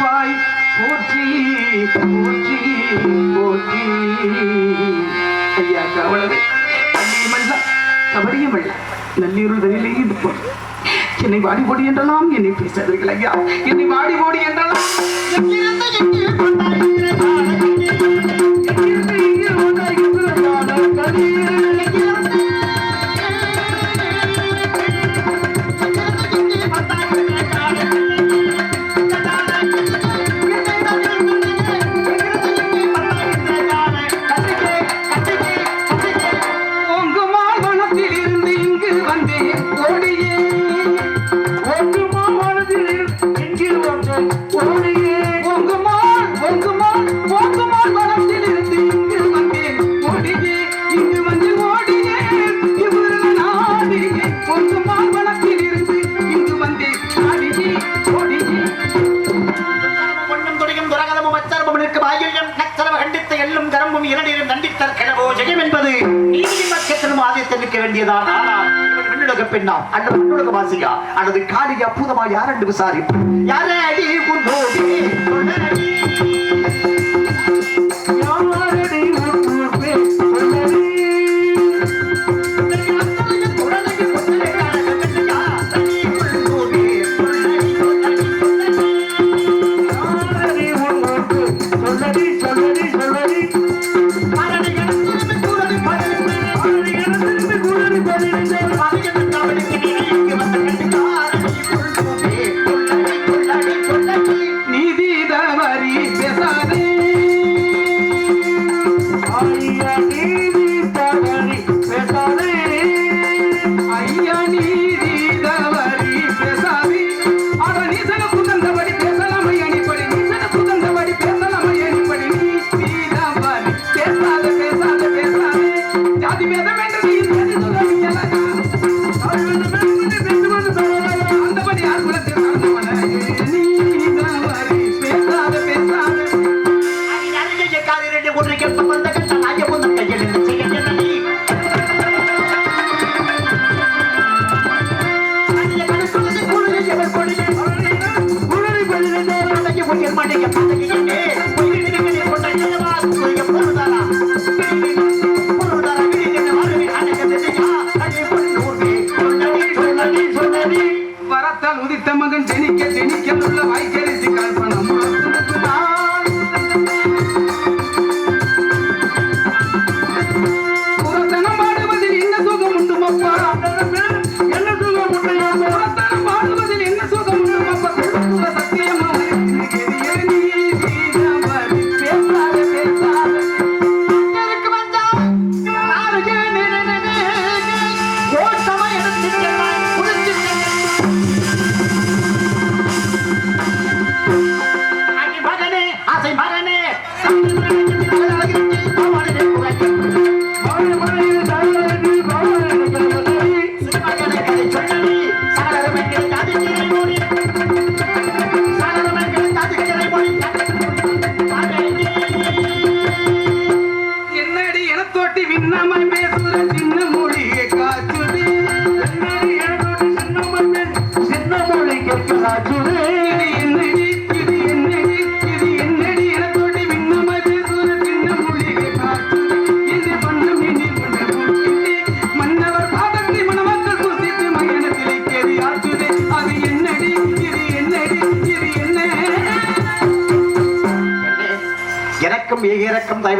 சிறப்பாய் போற்றி போற்றி போற்றி. ஐயா கவலவே அல்லியுமல்ல கபடியுமல்ல நல்லீருள் வெளியிலே இருப்பான் என்னை வாடி போடி என்றெல்லாம் என்னை பேசாதீர்கள் ஐயா. என்னை வாடி போடி என்றெல்லாம். ராஜ்யத்தை நிற்க வேண்டியதான் பெண்ணுலக பெண்ணா அல்லது பெண்ணுலக அல்லது காலியா பூதமா யார் என்று விசாரிப்பு யாரே அடி குன்னோடி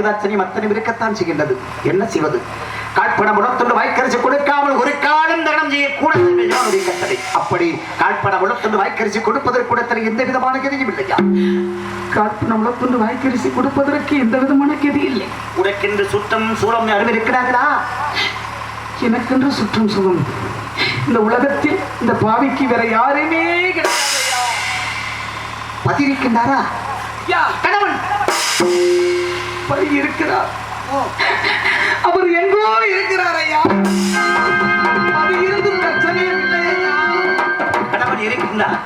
ஏகிறக்கம் அத்தனை இருக்கத்தான் செய்கின்றது. என்ன செய்வது? காட்பணம் உணர்த்துண்டு வாய்க்கரிசி கொடுக்காமல் ஒரு காலம் தகனம் செய்யக்கூடாது கட்டளை அப்படி காட்பணம் உணர்த்துண்டு வாய்க்கரிசி கொடுப்பதற்கு கூட எந்த விதமான கதியும் இல்லையா காட்பணம் உளத்துண்டு வாய்க்கரிசி கொடுப்பதற்கு எந்த விதமான கதி இல்லை. உனக்கென்று சுத்தம் சூழம் யாரும் இருக்கிறார்களா? எனக்கென்று சுற்றும் சுகம் இந்த உலகத்தில் இந்த பாவிக்கு வேற யாருமே கிடையாது பதியிருக்கின்றாரா யா, கணவன்! பதி இருக்கிறார். அவர் எங்கோ இருக்கிறார் ஐயா. அது இருந்தும் பிரச்சனையே இல்லை ஐயா. கணவன் இருக்கின்றார்.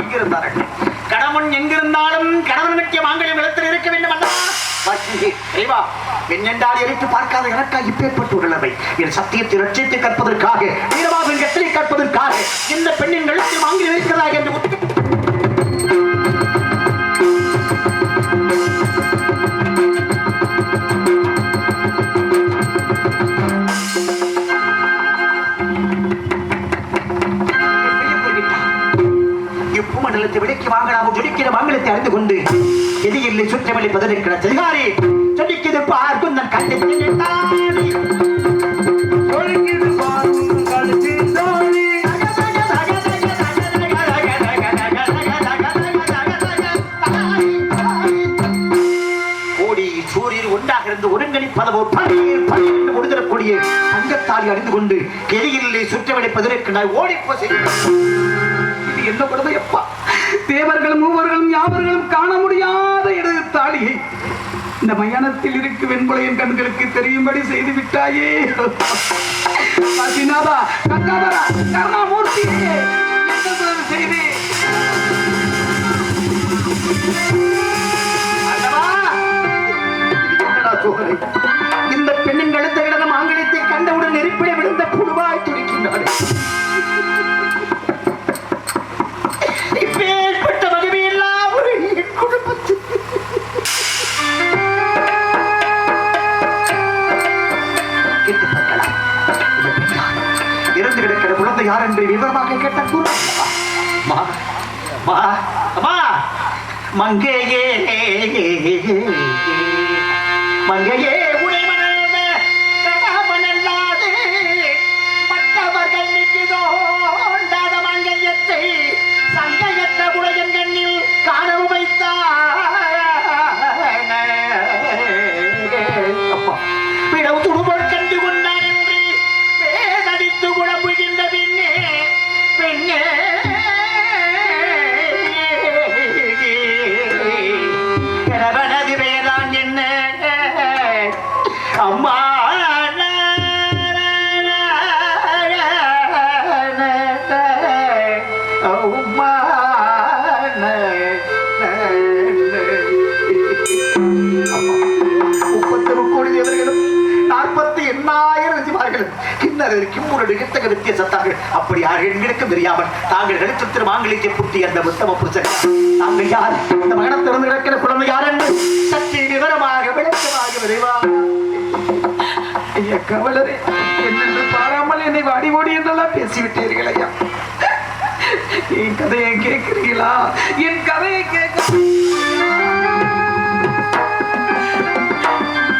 எங்கிருந்தார்கள் கணவன் எங்கிருந்தாலும் கணவனுக்கு மாங்கல்யம் இடத்தில் இருக்க வேண்டும் அல்லவா? வாக்கிங்கே, என்னென்றால் பெண்ணென்றால் எரித்து பார்க்காத எனக்காக இப்பேற்பட்டு உள்ளவை என் சத்தியத்தை ரட்சித்து கற்பதற்காக வீரமாக கட்டளை கற்பதற்காக இந்த பெண்ணின் கழுத்தில் வாங்கி இருக்கிறதா என்று மண்டலத்தை விலைக்கு வாங்கலாமோ ஜொலிக்கிற மாங்கலத்தை அறிந்து கொண்டு எதிரில்லை சுற்றமளி பதிலிருக்கிற அதிகாரி ஜொலிக்கிறது பார்க்கும் பணியில் பணியில் முடிதரக்கூடிய தங்கத்தாலி அறிந்து கொண்டு எதிரில்லை சுற்றமளி பதிலிருக்கிறார் ஓடிப்போ செய்கிறார் இது என்ன கொடுமை அப்பா தேவர்களும் மூவர்களும் யாவர்களும் காண முடியாத இடது தாலியை இந்த மயானத்தில் இருக்கு வெண்புலையின் கண்களுக்கு தெரியும்படி செய்து விட்டாயே. காசிநாதா கங்காதரா ரசிமார்களும் கிண்ணர் கிம்முரடு கித்தக அப்படி யார் எண்களுக்கு தெரியாமல் தாங்கள் எடுத்து திரு மாங்கலித்தை புத்தி அந்த உத்தம புருஷன். தாங்கள் யார்? இந்த மகனம் திறந்து கிடக்கிற குழந்தை யார் என்று சற்று விவரமாக விளக்கமாக விரைவாக கவலரே என்னென்று பாராமல் என்னை வாடி ஓடி என்றெல்லாம் பேசிவிட்டீர்கள் ஐயா. என் கதையை கேட்கிறீங்களா என் கதையை கேட்க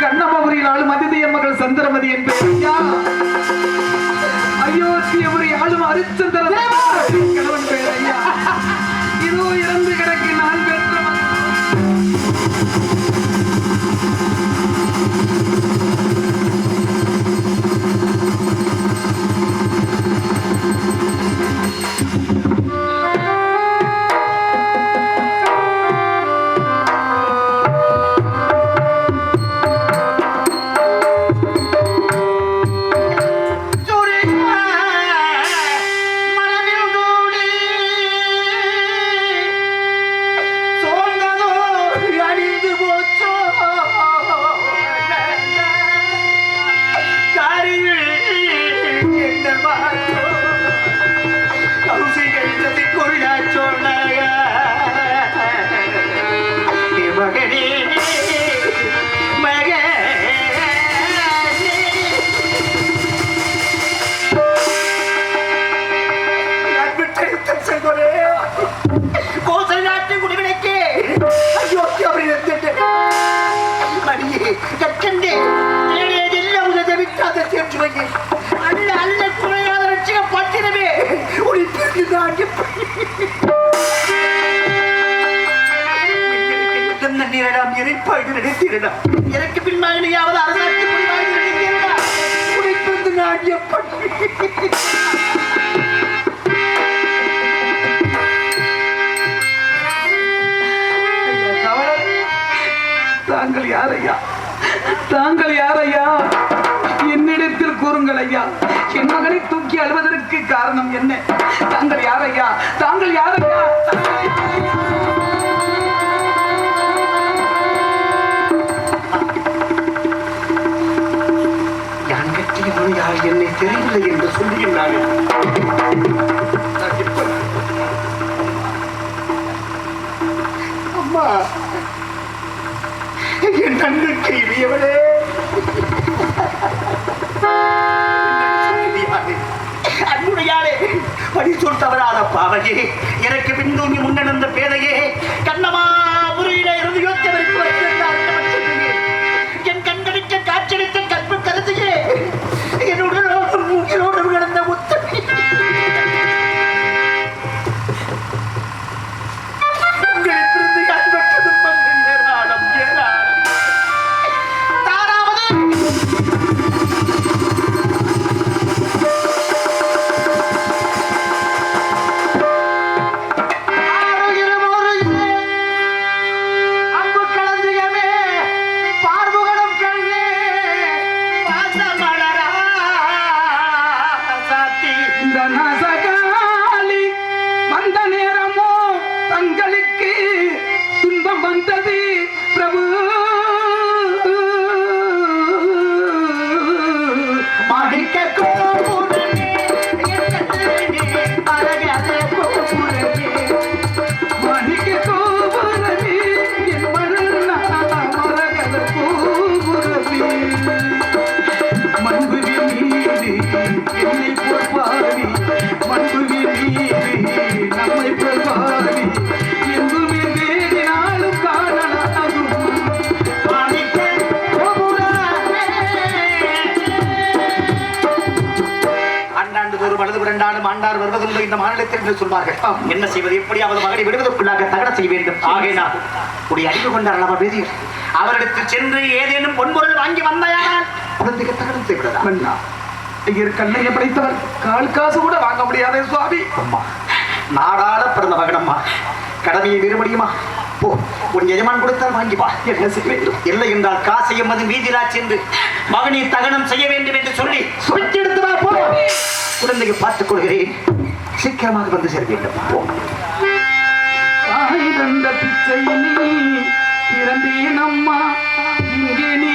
கண்ணமபுரியில் ஆளும் மகள் சந்திரமதி என்பது பெயர் ஐயா அயோத்தியபுரி ஆளும் ஹரிச்சந்திர கணவன் பெயர் ஐயா. இதோ இறந்து கிடக்கு. இப்பொழுது நினைத்தீர்களா எனக்கு பின்பாக நீயாவது அரசாட்சி புரிவாய் நினைத்தீர்களா உடைப்பது நான் எப்படி தாங்கள் யாரையா? தாங்கள் யாரையா? என்னிடத்தில் கூறுங்கள் ஐயா. என் மகனை தூக்கி அழுவதற்கு காரணம் என்ன? தாங்கள் யாரையா? தாங்கள் யாரையா? தெரியவில்லை என்று சொல்லுகின்றார்கள். அம்மா என் நன்மைக்கு இனியவளே. அன்புடையாளே படி சொல் தவறாத பாவையே. எனக்கு பின்தூங்கி முன்னெடுந்த பேதையே. கண்ணமா முறையில இருந்து யோசித்தவருக்கு ஒரு வலது இரண்டாண்டு ஆண்டார் வருவதில்லை இந்த மாநிலத்தில் என்று சொல்வார்கள். என்ன செய்வது? எப்படியாவது மகனை விடுவதற்குள்ளாக தகட செய்ய வேண்டும். ஆகையினால் உடைய அறிவு கொண்டார் அல்லவா பேசியர் அவரிடத்தில் சென்று ஏதேனும் பொன்பொருள் வாங்கி வந்தாயானால் குழந்தைக்கு தகடம் செய்விடலாம் கண்ணையை படைத்தவர் கால் காசு கூட வாங்க முடியாதே சுவாமி. அம்மா நாடாள பிறந்த மகனம்மா கடமையை வேறு முடியுமா? போ உன் எஜமான் கொடுத்தால் வாங்கி வா. என்ன செய்ய வேண்டும்? இல்லை என்றால் காசையும் அது வீதிலா சென்று மகனை தகனம் செய்ய வேண்டும் என்று சொல்லி சுவிட்டெடுத்து வா போ. குழந்தையை பார்த்துக் கொள்கிறேன். சீக்கிரமாக வந்து சேர வேண்டும். போ. பிச்சை நீ பிறந்தேன் அம்மா இங்கே நீ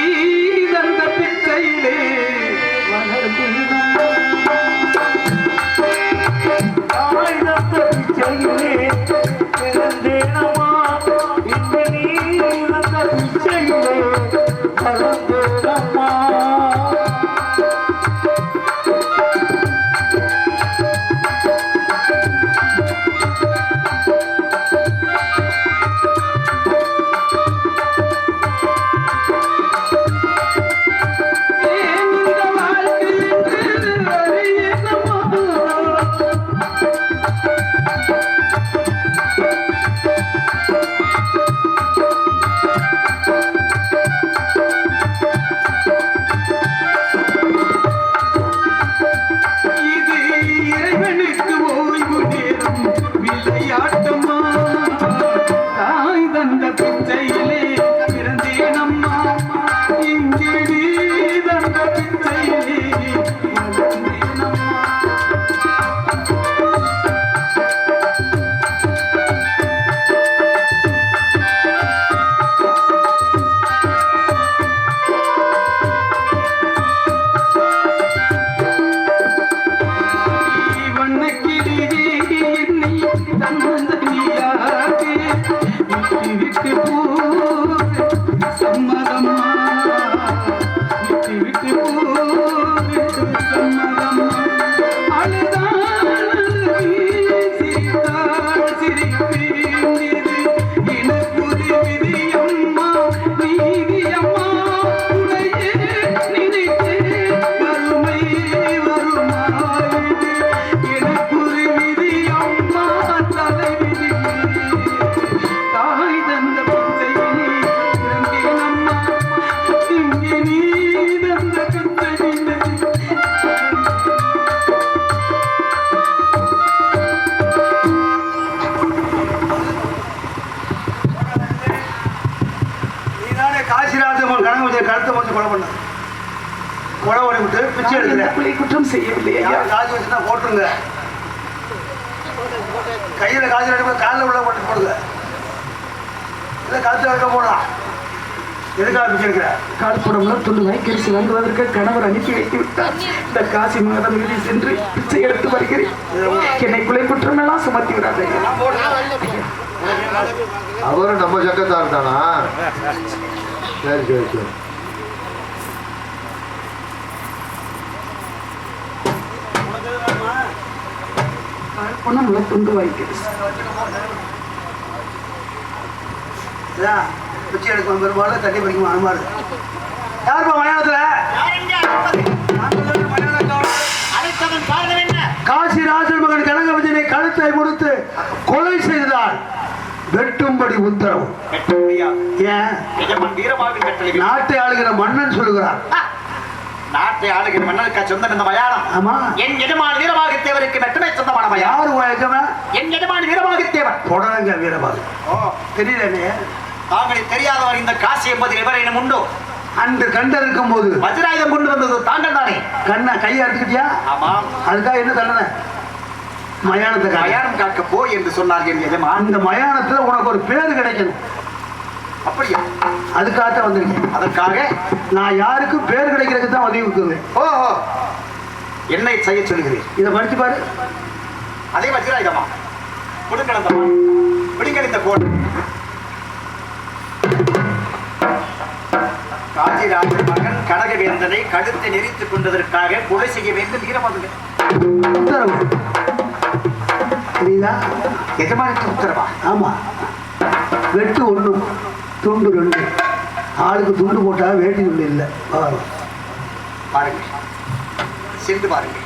பிச்சை எடுக்கிறேன் கொலை குற்றம் செய்யவில்லை காசு வச்சுன்னா போட்டுருங்க. கையில காசு எடுக்க காலில் உள்ள போட்டு போடுங்க. இல்லை கழுத்து வைக்க போடலாம். எதுக்காக எடுக்கிற? வாங்குவதற்கு கணவர் அனுப்பி வைத்து விட்டார். இந்த காசி மாதம் இறுதி சென்று பிச்சை எடுத்து வருகிறேன். என்னை கொலை குற்றம் எல்லாம் சுமத்தி விடாத. அவரும் நம்ம சக்கத்தார் தானா? சரி சரி சரி. கால்பணம்ல துண்டு வைக்கரிசி இதான் பிச்சை எடுக்கும் பெரும்பாலும் தண்ணி படிக்கும் அனுமாரு யாருப்பா மலையாளத்துல நான் சொல்றது காசி ராஜன் மகன் கனகவதினை கழுத்தை கொடுத்து கொலை செய்ததால் வெட்டும்படி உத்தரவு ஏன் நாட்டை ஆளுகிற மன்னன் சொல்லுகிறார் நாட்டை ஆளுகிற மன்னனுக்கா சொந்தம் இந்த மயானம்? ஆமா. என் எஜமான் வீரமாகத்தேவருக்கு மட்டுமே சொந்தமான மயானம். யாரு என் எஜமான் வீரமாகத்தேவன் தொடங்க வீரபாகு. ஓ தெரியல தாங்களை தெரியாதவர் இந்த காசி என்பதில் எவரேனும் உண்டோ? அன்று கண்டிருக்கும் போது. வஜ்ராயுதம் கொண்டு வந்தது தாங்கள் தானே கண்ணை கையை அடிச்சுக்கிட்டியா ஆமாம் அதுக்காக என்ன தண்டனை? மயானத்தை காய மயானம் காக்க போ என்று சொன்னார் என் எஜமான். அந்த மயானத்துல உனக்கு ஒரு பேர் கிடைக்கணும். அப்படியா? அதுக்காகத்தான் வந்திருக்கேன். அதற்காக நான் யாருக்கும் பேர் கிடைக்கிறதுக்கு தான் உதவி கொடுக்குறேன் ஓஹோ என்னை செய்ய சொல்கிறேன் இதை படிச்சு பாரு. அதே வஜ்ராயுதமா? கொடுக்கலந்தமா விடுங்கள் இந்த கோடு. காஞ்சிராஜன் மகன் கனகவேந்தனை கழுத்தை நெறித்துக் கொண்டதற்காக கொலை செய்ய வேண்டும் வீரமதுங்க உத்தரவு. தெரியுதா எஜமானுக்கு உத்தரவா? ஆமா. வெட்டு ஒண்ணு. துண்டு ரெண்டு. ஆளுக்கு துண்டு போட்டா வேட்டி துண்டு இல்லை. பாரு. பாருங்க. சென்று பாருங்க.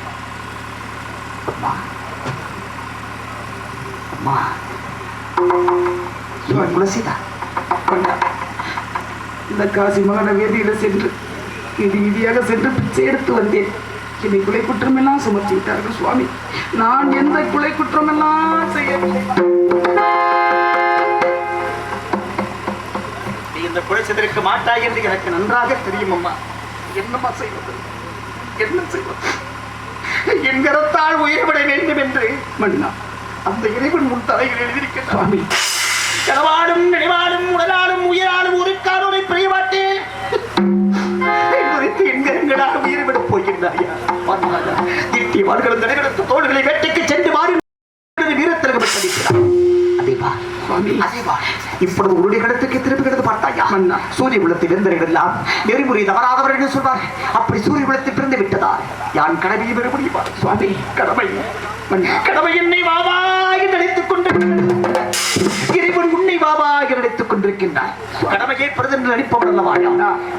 அம்மா. அம்மா. கொண்டார். இந்த காசி மகன வேதியில சென்று வீதி வீதியாக சென்று பிச்சை எடுத்து வந்தேன். என்னை கொலை குற்றமெல்லாம் சுமத்தி விட்டார்கள் சுவாமி. நான் எந்த கொலை குற்றமெல்லாம் செய்யவில்லை. நீ இந்த கொலை செய்திருக்க மாட்டாய் என்று எனக்கு நன்றாக தெரியும் அம்மா. என்னம்மா செய்வது? என்ன செய்வது? என் கரத்தால் உயிர்விட வேண்டும் என்று மன்னா அந்த இறைவன் உன் தலையில் எழுதியிருக்கிறான். சுவாமி. கனவாடும் நினைவாடும் உடலாடும் உயிராடும் உருக்கானோரை பிரியமாட்டேன் குறித்து எங்கெங்கடாக உயிர் விடப் போகின்றாயா? திட்டி வாள்களும் தடைகளுக்கு தோள்களை வேட்டைக்கு சென்று மாறி சுவாமி. இப்பொழுது உருடைய கடத்துக்கு திரும்பி கிடந்து பார்த்தாயா. சூரிய குலத்தில் இருந்தவர்கள் எல்லாம் நெறிமுறை தவறாதவர் என்று சொல்வார். அப்படி சூரிய குலத்தில் பிறந்து விட்டதா? யான் கடமையை பெற முடியுமா? சுவாமி கடமை. கடமை என்னை வாவா என்று நினைத்துக் கொண்டு இறைவன் உன்னை வாவா என்று நினைத்துக் கொண்டிருக்கின்றார் கடமையை பிரதமர் நடிப்பவன் அல்லவா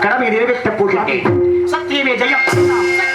கடமையை நிறைவேற்றப் போகின்றேன் சத்தியமே ஜெயம் சத்தியமே ஜெயம்.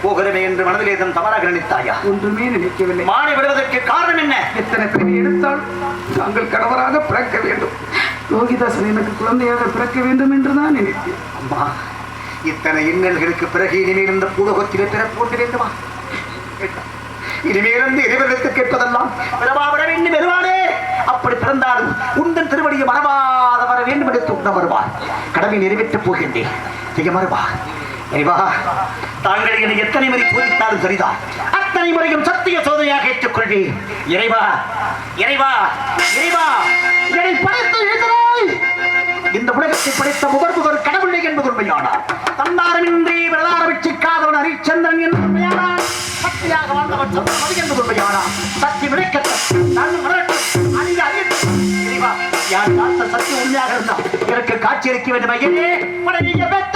என்று மனதிலே தன் தவறாக நினைத்தாயா? ஒன்றுமே நினைக்கவில்லை. மானை விடுவதற்கு காரணம் என்ன? எத்தனை பிறவி எடுத்தால் தாங்கள் கணவராக பிறக்க வேண்டும்? யோகிதாசன் எனக்கு குழந்தையாக பிறக்க வேண்டும் என்றுதான் நினைத்தேன். அம்மா இத்தனை இன்னல்களுக்கு பிறகு இனிமேல் இந்த பூலோகத்திலே பிறப்பு கொண்டு வேண்டுமா? இனிமேலிருந்து இறைவனுக்கு கேட்பதெல்லாம் பிறவா விட வேண்டும் பெறுவானே அப்படி பிறந்தாலும் உந்தன் திருவடியை மறவாத வர வேண்டும் என்று துண்ண வருவார் கடமை நிறைவேற்றப் போகின்றேன். செய்ய மறுவா. இறைவா தாங்கள் என்னை எத்தனை முறை சோதித்தாலும் சரிதான். அத்தனை முறையும் சத்திய சோதனையாக ஏற்றுக்கொள்வேன். இறைவா இறைவா இறைவா என்னை படைத்து எழுதினாய் இந்த உலகத்தை படைத்த முதல் முதல் கடவுளை என்பது உண்மையானார் தன்னாரமின்றி பிரதார காதவன் ஹரிச்சந்திரன் என்று உண்மையானார் சக்தியாக வாழ்ந்தவன் சந்திரமதி என்பது உண்மையானார் சக்தி விளக்கத்தை நான் வரட்டும் அறிய அறியட்டும் இறைவா, யார் காத்த சக்தி உண்மையாக இருந்தால் எனக்கு காட்சி அளிக்க வேண்டும்? ஐயனே உடனே பெற்ற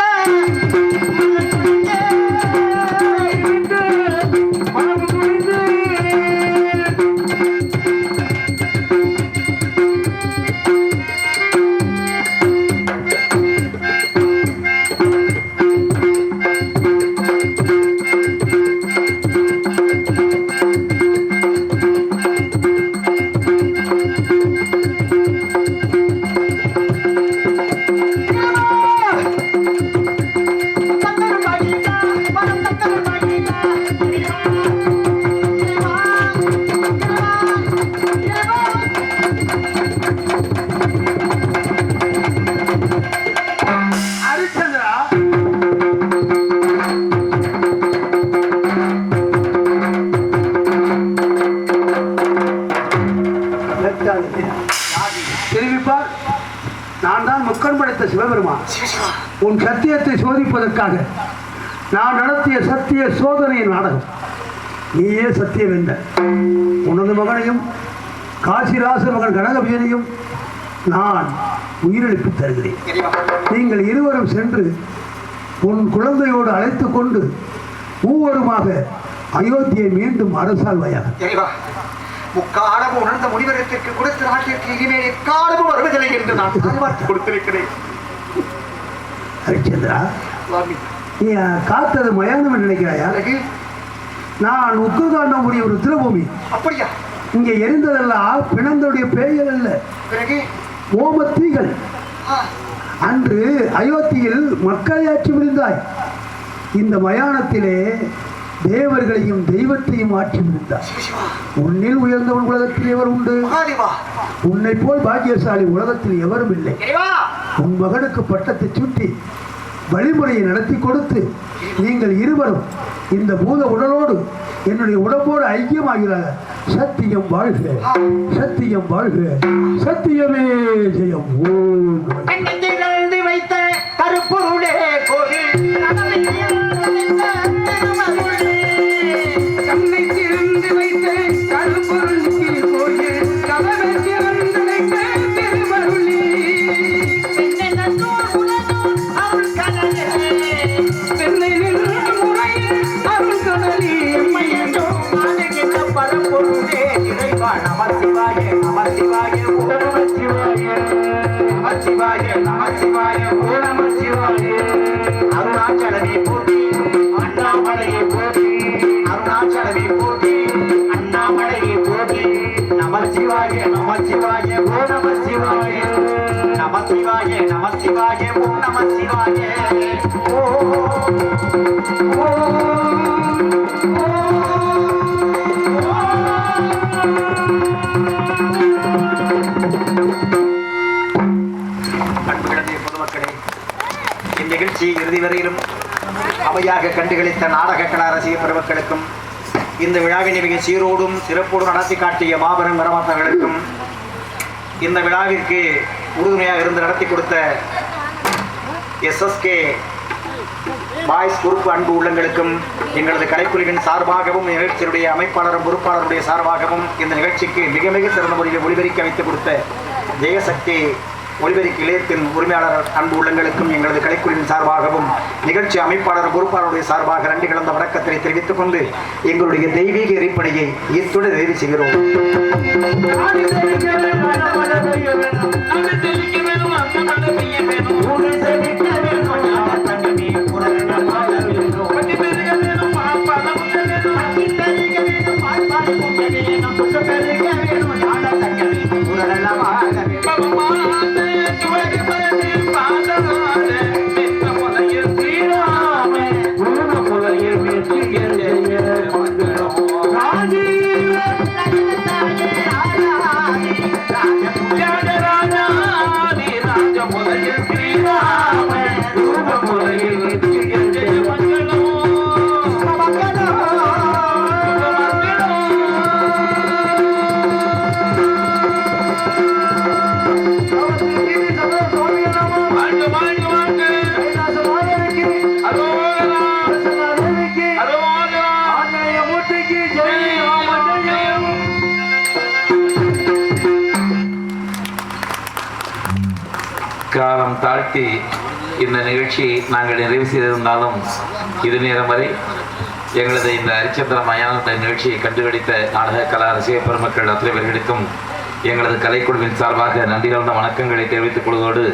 முக்கன் படைத்த சிவபெருமான் உன் சத்தியத்தை சோதிப்பதற்காக நான் நடத்திய சத்திய சோதனை நாடகம். நீயே சத்தியம் என்ற உனது மகனையும் காசிராச மகன் கனகபியனையும் நான் உயிரிழப்பு தருகிறேன். நீங்கள் இருவரும் சென்று உன் குழந்தையோடு அழைத்து கொண்டு மூவருமாக அயோத்தியை மீண்டும் அரசாள்வையாக. இறைவா முக்காலமும் உணர்ந்த முனிவரத்திற்கு கொடுத்த நாட்டிற்கு இனிமேல் எக்காலமும் வருவதில்லை என்று நான் தாழ்வார்த்து கொடுத்திருக்கிறேன். ஹரிச்சந்திரா நீ காத்தது மயானம் நினைக்கிறாயா? நான் உக்குகாண்டமுடைய ஒரு திருபூமி. அப்படியா? இங்கே எரிந்ததெல்லாம் பிணந்தோடைய பேய்கள் அல்ல. பிறகு? ஓமத்தீகள் ஆ, அன்று அயோத்தியில் மக்களை ஆட்சி புரிந்தாய். இந்த மயானத்திலே தேவர்களையும் தெய்வத்தையும் ஆட்சி சிவசிவா உன்னில் உயர்ந்தவன் உலகத்தில் எவர் உண்டு? உன்னை போல் பாக்கியசாலி உலகத்தில் எவரும் இல்லை. உன் மகனுக்கு பட்டத்தை சுட்டி வழிமுறையை நடத்தி கொடுத்து நீங்கள் இருவரும் இந்த பூத உடலோடு என்னுடைய உடம்போடு ஐக்கியமாகிறார் சத்தியம் வாழ்க. சத்தியம் வாழ்க. சத்தியமே ஜெயம். வைத்த கருப்பொருளே கோவில். சிவாய நம சிவாய ஓ நமசிவாய அருணாச்சலமே போட்டி அண்ணாமலையை போட்டி அருணாச்சலமே போட்டி அண்ணாமலையை போட்டி நம சிவாய ஓ நமசிவாய நம சிவாய ஓ நமசிவாய ஓ ஓ. இந்நிகழ்ச்சியை இறுதி வரையிலும் அவையாக கண்டுகளித்த நாடக கலா ரசிக பெருமக்களுக்கும் இந்த விழாவினை மிக சீரோடும் சிறப்போடும் நடத்தி காட்டிய மாபெரும் வரமாத்தர்களுக்கும் இந்த விழாவிற்கு உறுதுணையாக இருந்து நடத்தி கொடுத்த எஸ்எஸ்கே பாய்ஸ் குரூப் அன்பு உள்ளங்களுக்கும் எங்களது கலைக்குழுவின் சார்பாகவும் நிகழ்ச்சியுடைய அமைப்பாளரும் பொறுப்பாளருடைய சார்பாகவும் இந்த நிகழ்ச்சிக்கு மிக மிக சிறந்த முறையில் ஒளிபெருக்கி அமைத்து கொடுத்த ஜெயசக்தி ஒளிபெருக்கி இளையத்தின் உரிமையாளர் அன்பு உள்ளங்களுக்கும் எங்களது கலைக்குழுவின் சார்பாகவும் நிகழ்ச்சி அமைப்பாளர் பொறுப்பாளருடைய சார்பாக நன்றி கலந்த வணக்கத்தை தெரிவித்துக் கொண்டு எங்களுடைய தெய்வீக இறைப்படையை இத்துடன் நிறைவு செய்கிறோம். வேணும் நிகழ்ச்சி நாங்கள் நிறைவு செய்திருந்தாலும் இது நேரம் வரை எங்களது இந்த ஹரிச்சந்திர மயான நிகழ்ச்சியை கண்டுபிடித்த நாடக கலா ரசிக பெருமக்கள் அத்தனை பேர்களுக்கும் எங்களது கலைக்குழுவின் சார்பாக நன்றி கலந்த வணக்கங்களை தெரிவித்துக் கொள்வதோடு